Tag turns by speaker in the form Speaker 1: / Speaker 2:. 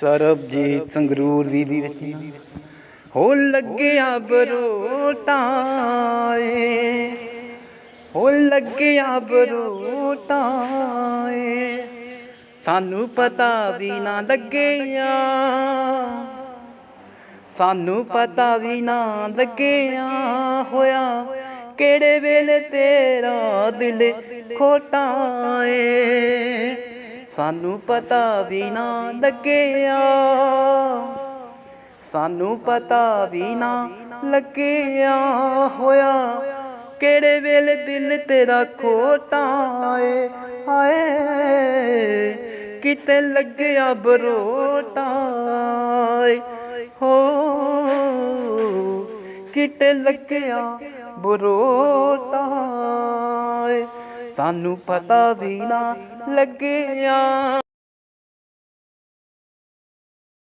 Speaker 1: ਸਰਬਜੀਤ ਸੰਗਰੂਰ ਵੀ ਦੀ ਰਚਨਾ ਹੋ ਲੱਗਿਆ ਬਰੋਟਾਂ ਹੋ ਲੱਗਿਆ ਬਰੋਟਾਂ ਸਾਨੂੰ ਪਤਾ ਵੀ ਨਾ ਲੱਗਿਆ। ਸਾਨੂੰ ਪਤਾ ਵੀ ਨਾ ਲੱਗਿਆ ਹੋਇਆ। ਕਿਹੜੇ ਵੇਲੇ ਤੇਰਾ ਦਿਲ ਖੋਟਾ ਏ। ਸਾਨੂੰ ਪਤਾ ਵੀ ਨਾ ਲੱਗਿਆ। ਸਾਨੂੰ ਪਤਾ ਵੀ ਨਾ ਲੱਗਿਆ ਹੋਇਆ। ਕਿਹੜੇ ਵੇਲੇ ਦਿਲ ਤੇਰਾ ਖੋਟਾ ਏ, ਹਾਏ। ਕਿਤੇ ਲੱਗਿਆ ਬਰੋਟਾ ਏ, ਹੋ। ਕਿਤੇ ਲੱਗਿਆ ਬਰੋਟਾ ਸਾਨੂੰ ਪਤਾ ਵੀ ਨਾ ਲੱਗਿਆ।